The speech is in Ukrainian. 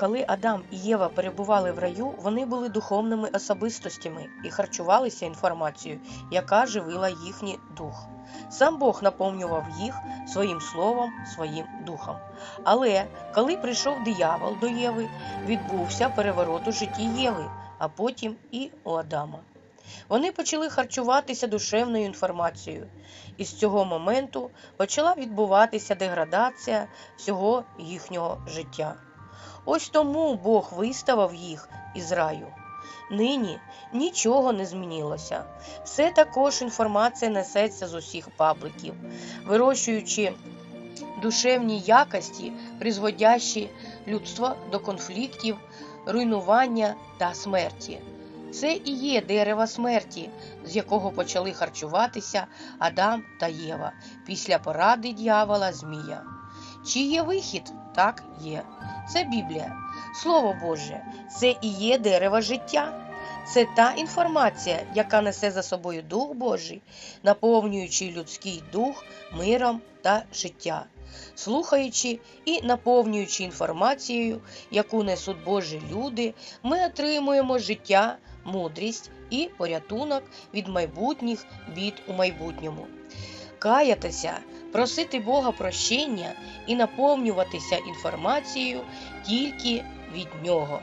коли Адам і Єва перебували в раю, вони були духовними особистостями і харчувалися інформацією, яка живила їхній дух. Сам Бог наповнював їх своїм словом, своїм духом. Але коли прийшов диявол до Єви, відбувся переворот у житті Єви, а потім і у Адама. Вони почали харчуватися душевною інформацією, і з цього моменту почала відбуватися деградація всього їхнього життя. Ось тому Бог виставив їх із раю. Нині нічого не змінилося. Все також інформація несеться з усіх пабликів, вирощуючи душевні якості, призводящі людство до конфліктів, руйнування та смерті. Це і є дерево смерті, з якого почали харчуватися Адам та Єва після поради дьявола Змія. Чи є вихід? Так є. Це Біблія. Слово Боже, це і є дерево життя. Це та інформація, яка несе за собою Дух Божий, наповнюючи людський дух миром та життя. Слухаючи і наповнюючи інформацією, яку несуть Божі люди, ми отримуємо життя, мудрість і порятунок від майбутніх бід у майбутньому. Каятися, просити Бога прощення і наповнюватися інформацією тільки від Нього.